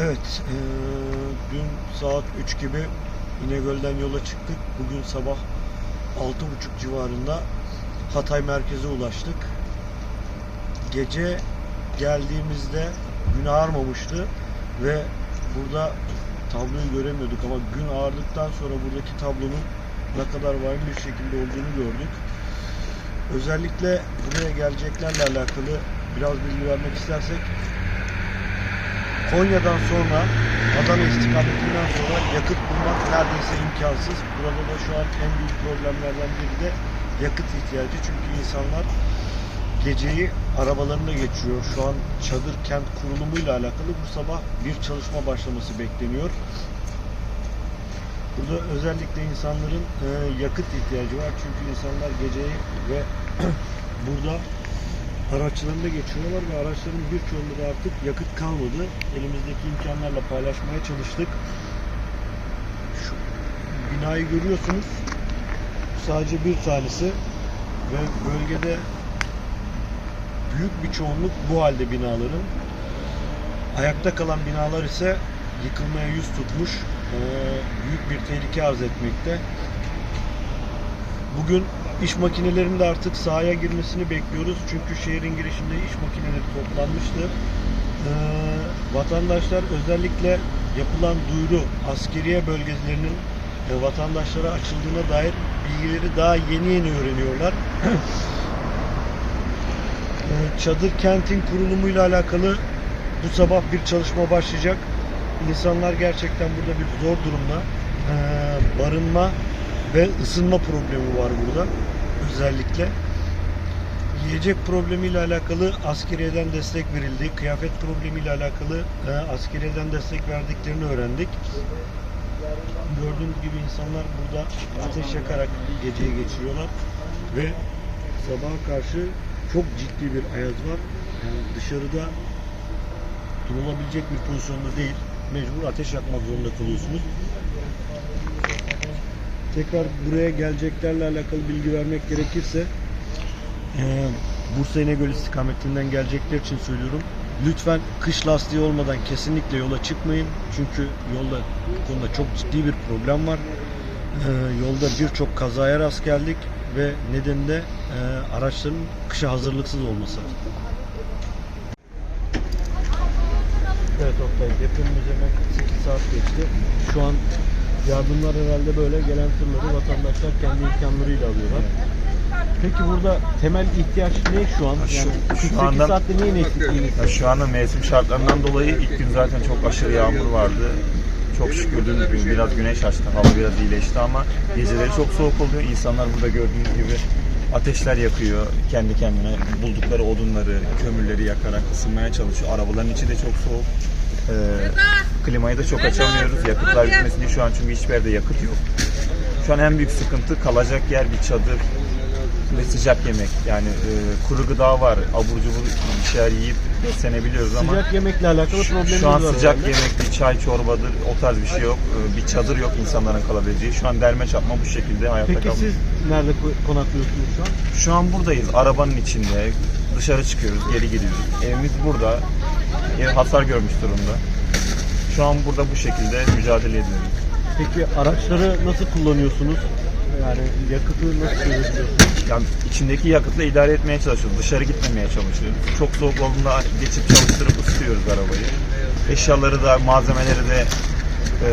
Evet, eee, dün saat 3 gibi İnegöl'den yola çıktık. Bugün sabah 6.30 civarında Hatay merkeze ulaştık. Gece geldiğimizde gün ağarmamıştı ve burada tabloyu göremiyorduk ama gün ağardıktan sonra buradaki tablonun ne kadar vahim bir şekilde olduğunu gördük. Özellikle buraya geleceklerle alakalı biraz bilgi vermek istersek Konya'dan sonra Adana istikametinden sonra yakıt bulmak neredeyse imkansız. Burada da şu an en büyük problemlerden biri de yakıt ihtiyacı. Çünkü insanlar geceyi arabalarında geçiriyor. Şu an çadır kent kurulumuyla alakalı bu sabah bir çalışma başlaması bekleniyor. Burada özellikle insanların e, yakıt ihtiyacı var. Çünkü insanlar geceyi ve burada araçlarında geçiyorlar ve araçların birçoğunda da artık yakıt kalmadı. Elimizdeki imkanlarla paylaşmaya çalıştık. Şu binayı görüyorsunuz. Sadece bir tanesi ve bölgede büyük bir çoğunluk bu halde binaların. Ayakta kalan binalar ise yıkılmaya yüz tutmuş. Ee, büyük bir tehlike arz etmekte. Bugün iş makinelerinin de artık sahaya girmesini bekliyoruz. Çünkü şehrin girişinde iş makineleri toplanmıştı. Ee, vatandaşlar özellikle yapılan duyuru askeriye bölgelerinin e, vatandaşlara açıldığına dair bilgileri daha yeni yeni öğreniyorlar. Ee, Çadır kentin kurulumuyla alakalı bu sabah bir çalışma başlayacak. İnsanlar gerçekten burada bir zor durumda. Ee, barınma ve ısınma problemi var burada özellikle. Yiyecek problemiyle alakalı askeriyeden destek verildi. Kıyafet problemiyle alakalı e, askeriyeden destek verdiklerini öğrendik. Gördüğünüz gibi insanlar burada ateş yakarak geceyi geçiriyorlar ve sabaha karşı çok ciddi bir ayaz var. Yani dışarıda durulabilecek bir pozisyonda değil. Mecbur ateş yakmak zorunda kalıyorsunuz. Tekrar buraya geleceklerle alakalı bilgi vermek gerekirse eee, Bursa İnegöl istikametinden gelecekler için söylüyorum. Lütfen kış lastiği olmadan kesinlikle yola çıkmayın. Çünkü yolda bu konuda çok ciddi bir problem var. Eee, yolda birçok kazaya rast geldik ve nedeni de eee, araçların kışa hazırlıksız olması. Evet Oktay depremimiz hemen 8 saat geçti. Şu an yardımlar herhalde böyle gelen tırları vatandaşlar kendi imkanlarıyla alıyorlar. Peki burada temel ihtiyaç ne şu an? Şu- Yani şu 48 anda- saatte neyin eksikliğini Ya şu anda mevsim şartlarından dolayı ilk gün zaten çok aşırı yağmur vardı. Çok şükür dün gün biraz güneş açtı, hava biraz iyileşti ama geceleri çok soğuk oluyor. İnsanlar burada gördüğünüz gibi ateşler yakıyor kendi kendine. Buldukları odunları, kömürleri yakarak ısınmaya çalışıyor. Arabaların içi de çok soğuk. Ee, klimayı da çok açamıyoruz. Yakıtlar bitmesin diye şu an çünkü hiçbir yerde yakıt yok. Şu an en büyük sıkıntı kalacak yer bir çadır ve sıcak yemek. Yani e, kuru gıda var, abur cubur bir şeyler yiyip beslenebiliyoruz ama Sıcak yemekle alakalı şu, problemimiz şu an var sıcak herhalde. yemektir, çay, çorbadır, o tarz bir şey yok. Ee, Bir çadır yok insanların kalabileceği. Şu an derme çatma bu şekilde hayatta Peki kalıyoruz. siz nerede ko- konaklıyorsunuz şu an? Şu an buradayız, arabanın içinde. Dışarı çıkıyoruz, geri gidiyoruz. Evimiz burada. Hasar görmüş durumda. Şu an burada bu şekilde mücadele ediyoruz. Peki araçları nasıl kullanıyorsunuz? Yani yakıtı nasıl çözüyorsunuz? Yani içindeki yakıtla idare etmeye çalışıyoruz. Dışarı gitmemeye çalışıyoruz. Çok soğuk olduğunda geçip çalıştırıp ısıtıyoruz arabayı. Eşyaları da malzemeleri de e,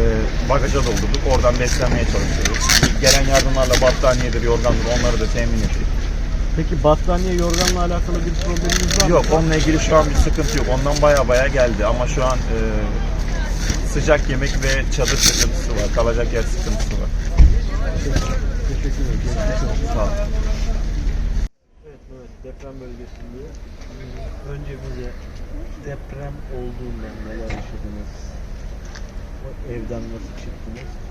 bagaja doldurduk. Oradan beslenmeye çalışıyoruz. Gelen yardımlarla battaniyedir, yorgandır onları da temin ettik. Peki battaniye, yorganla alakalı bir probleminiz var mı? Yok onunla ilgili şu an bir sıkıntı yok. Ondan baya baya geldi ama şu an e, sıcak yemek ve çadır sıkıntısı var. Kalacak yer sıkıntısı var. Teşekkür ederim. Sağ olun. Evet, evet deprem bölgesinde önce bize deprem olduğunda neler yaşadınız? Evden nasıl çıktınız?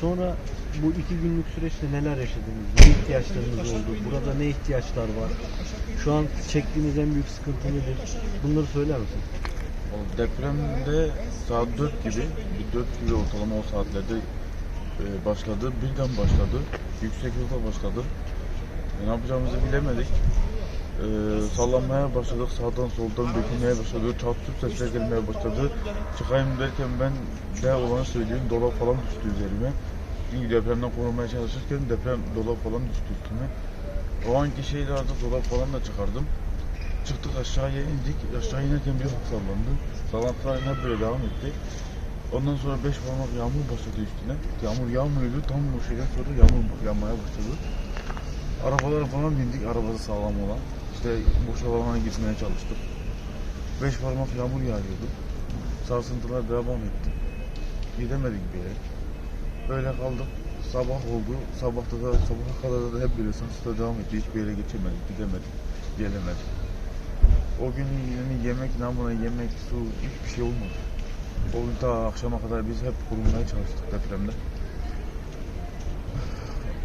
Sonra bu iki günlük süreçte neler yaşadınız? Ne ihtiyaçlarınız oldu? Burada ne ihtiyaçlar var? Şu an çektiğiniz en büyük sıkıntı nedir? Bunları söyler misin? O depremde saat 4 gibi, bir 4 gibi ortalama o saatlerde e, başladı. Birden başladı. Yüksek hızla başladı. E, ne yapacağımızı bilemedik. Ee, sallanmaya başladık. Sağdan soldan dökülmeye başladı. Çat çut sesler gelmeye başladı. Çıkayım derken ben de olanı söyleyeyim. Dolap falan düştü üzerime. Çünkü depremden korunmaya çalışırken deprem dolap falan düştü üstüme. O anki şeyle artık dolap falan da çıkardım. Çıktık aşağıya indik. Aşağı inerken bir hafif sallandı. Sallantılar yine böyle devam etti. Ondan sonra beş parmak yağmur başladı üstüne. Yağmur yağmıyordu. Tam o şeyden sonra yağmur yağmaya başladı. Arabalara falan bindik. Arabası sağlam olan. İşte boş alana gitmeye çalıştık. Beş parmak yağmur yağıyordu. Sarsıntılar devam etti. Gidemedik bir yere. Böyle kaldık. Sabah oldu. Sabahta da sabaha kadar da hep böyle sarsıntılar devam etti. Hiçbir yere geçemedik, gidemedik, gelemedik. O gün yani yemek namına yemek, su hiçbir şey olmadı. O gün ta akşama kadar biz hep korunmaya çalıştık depremde.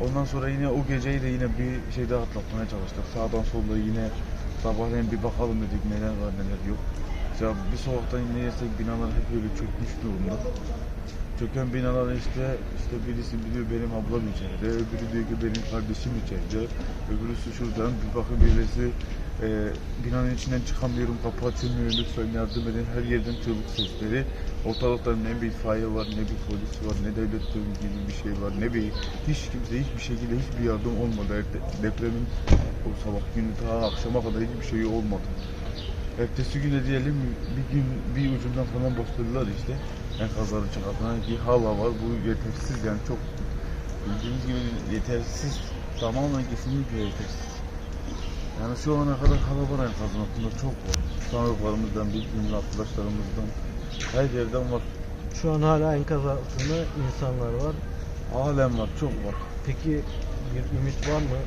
Ondan sonra yine o geceyi de yine bir şey daha atlatmaya çalıştık. Sağdan solda yine sabahleyin bir bakalım dedik neler var neler yok. Ya bir sokaktan inersek binalar hep böyle çökmüş durumda. Çöken binalar işte işte birisi biliyor benim ablam içeride, öbürü diyor ki benim kardeşim içeride, öbürüsü şuradan bir bakın birisi e, binanın içinden çıkamıyorum, kapı açılmıyor, lütfen yardım edin. Her yerden çığlık sesleri. Ortalıkta ne bir itfaiye var, ne bir polis var, ne devlet gibi bir şey var, ne bir hiç kimse hiçbir şekilde hiçbir yardım olmadı. De- Depremin o sabah günü ta akşama kadar hiçbir şey olmadı. Ertesi güne diyelim bir gün bir ucundan falan başladılar işte enkazları çıkartmaya ki hala var bu yetersiz yani çok bildiğiniz gibi yetersiz tamamen kesinlikle yetersiz. Yani şu ana kadar enkazın altında çok var. Tanıdıklarımızdan, bildiğimiz arkadaşlarımızdan her yerden var. Şu an hala enkaz altında insanlar var. Halen var, çok var. Peki bir ümit var mı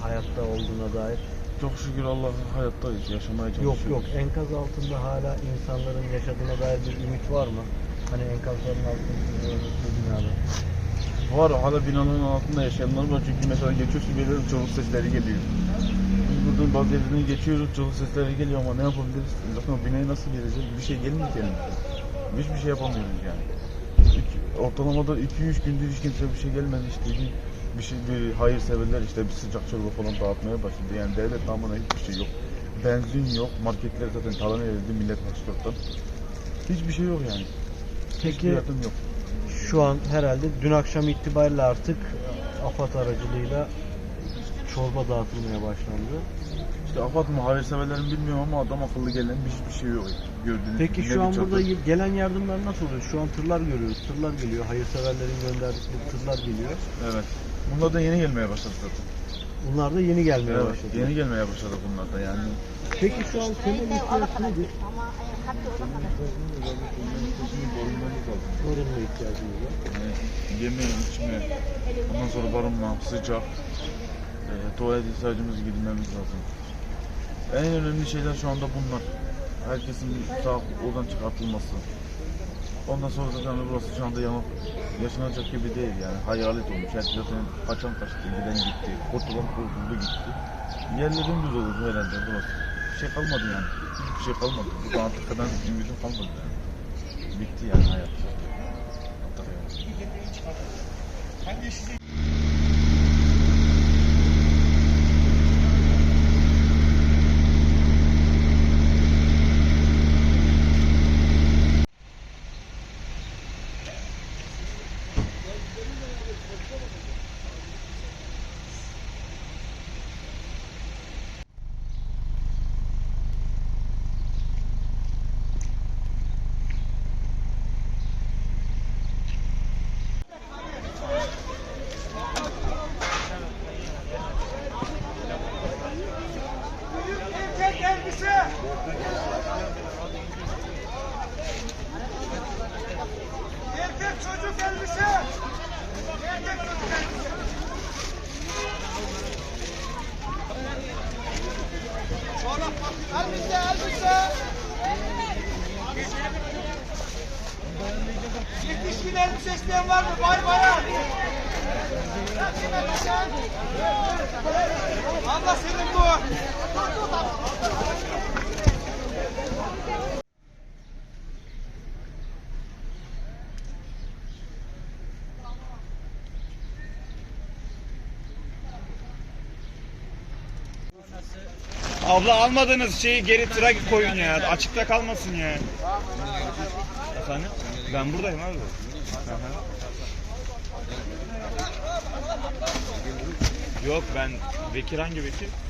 hayatta olduğuna dair? Çok şükür Allah'ın hayattayız, yaşamaya Yok çalışıyoruz. yok enkaz altında hala insanların yaşadığına dair bir ümit var mı? Hani enkazların altında bu binada. Var hala binaların altında yaşayanlar var çünkü mesela geçiyorsun bir yerden çığlık sesleri geliyor. Bazı yerlerden geçiyoruz çığlık sesleri geliyor ama ne yapabiliriz? Zaten o binaya nasıl geleceğiz? Bir şey gelmiyor ki elimizden. Hiçbir şey yapamıyoruz yani. İki, ortalamada 2-3 gündür hiç kimse bir şey gelmedi işte. Bir, bir şey bir hayırseverler işte bir sıcak çorba falan dağıtmaya başladı. Yani devlet namına hiçbir şey yok. Benzin yok. Marketler zaten talan edildi millet açlıktan. Hiçbir şey yok yani. Hiçbir Peki yardım yok. şu an herhalde dün akşam itibariyle artık AFAD aracılığıyla çorba dağıtılmaya başlandı. İşte AFAD mı hayırseverlerin bilmiyorum ama adam akıllı gelen bir hiçbir şey yok. Gördüğünüz Peki gibi şu an burada çadır. gelen yardımlar nasıl oluyor? Şu an tırlar görüyoruz. Tırlar geliyor. Hayırseverlerin gönderdikleri tırlar geliyor. Evet. Bunlar da yeni gelmeye başladı zaten. Bunlar da yeni gelmeye Evet, başladı. yeni gelmeye başladı bunlar da yani. Peki şu an temel ihtiyaç nedir? Barınma ihtiyacımız var. Yani yeme, içme, ondan sonra barınma, sıcak, e, tuvalet ihtiyacımızı gidinmemiz lazım. En önemli şeyler şu anda bunlar. Herkesin sağ oradan çıkartılması. Ondan sonra zaten burası şu anda yanıp yaşanacak gibi değil yani. Hayalet olmuş. Herkes zaten kaçan kaçtı, giden gitti, kurtulan kurtuldu gitti. Yerlerin düz olur herhalde burası. Bir şey kalmadı yani. Hiçbir şey kalmadı. Bu Antakya'dan ümidim kalmadı yani. Bitti yani hayat. Antakya. Erkek elbise. Erkek çocuk elbise. Erkek çocuk elbise. Elbise, elbise. Yetişkin elbise isteyen var mı? Bay bayan. Erkek elbise. Abla senin bu. Abla almadığınız şeyi geri tıra koyun ya. Açıkta kalmasın ya. Efendim? Ben buradayım abi. Hı. Yok ben Bekir hangi Bekir?